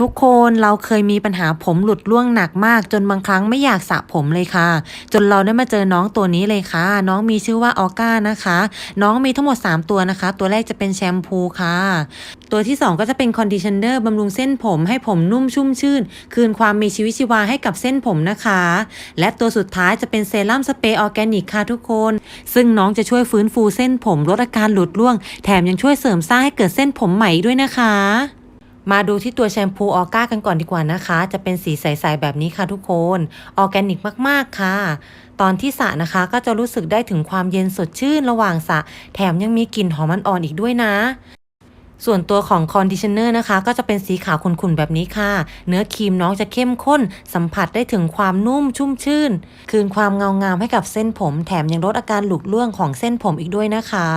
ทุกคนเราเคยมีปัญหาผมหลุดร่วงหนักมาก จนบางครั้งไม่อยากสระผมเลยค่ะ จนเราได้มาเจอน้องตัวนี้เลยค่ะ น้องมีชื่อว่าออก้านะคะ น้องมีทั้งหมด 3 ตัวนะคะ ตัวแรกจะเป็นแชมพูค่ะ ตัวที่ 2 ก็จะเป็นคอนดิชเนอร์บำรุงเส้นผมให้ผมนุ่มชุ่มชื่น คืนความมีชีวิตชีวาให้กับเส้นผมนะคะ และตัวสุดท้ายจะเป็นเซรั่มสเปรย์ออร์แกนิกค่ะทุกคน ซึ่งน้องจะช่วยฟื้นฟูเส้นผมลดอาการหลุดร่วง แถมยังช่วยเสริมสร้างให้เกิดเส้นผมใหม่ด้วยนะคะ มาดูที่ตัวแชมพูออก้ากันก่อนดีกว่านะคะ จะเป็นสีใสๆแบบนี้ค่ะทุกคน ออร์แกนิกมากๆค่ะ ตอนที่สระนะคะก็จะรู้สึกได้ถึงความเย็นสดชื่นระหว่างสระแถมยังมีกลิ่นหอมอ่อนๆอีกด้วยนะ ส่วนตัวของคอนดิชเนอร์นะคะ ก็จะเป็นสีขาวขุ่นๆแบบนี้ค่ะ เนื้อครีมน้องจะเข้มข้น สัมผัสได้ถึงความนุ่มชุ่มชื่น คืนความเงางามให้กับเส้นผม แถมยังลดอาการหลุดร่วงของเส้นผมอีกด้วยนะคะ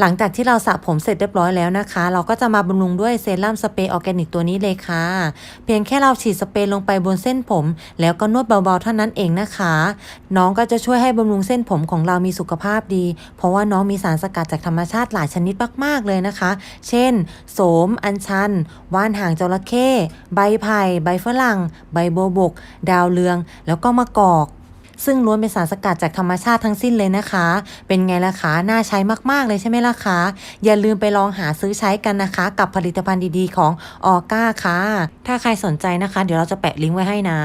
หลังจากที่เราสระผมเสร็จเรียบร้อยแล้วนะคะ เราก็จะมาบำรุงด้วยเซรั่มสเปรย์ออร์แกนิกตัวนี้เลยค่ะ เพียงแค่เราฉีดสเปรย์ลงไปบนเส้นผม แล้วก็นวดเบาๆเท่านั้นเองนะคะ น้องก็จะช่วยให้บำรุงเส้นผมของเรามีสุขภาพดี เพราะว่าน้องมีสารสกัดจากธรรมชาติหลายชนิดมากๆเลยนะคะ เช่น โสม อัญชัน ว่านหางจระเข้ ใบไผ่ ใบฝรั่ง ใบโบวบก ดาวเรือง แล้วก็มะกอก ซึ่งล้วนเป็นสารสกัดจากธรรมชาติทั้งสิ้นเลยนะคะ เป็นไงล่ะคะน่าใช้มากๆเลยใช่ไหมล่ะคะอย่าลืมไปลองหาซื้อใช้กันนะคะ กับผลิตภัณฑ์ดีๆ ของออก้าค่ะ ถ้าใครสนใจนะคะ เดี๋ยวเราจะแปะลิงก์ไว้ให้นะ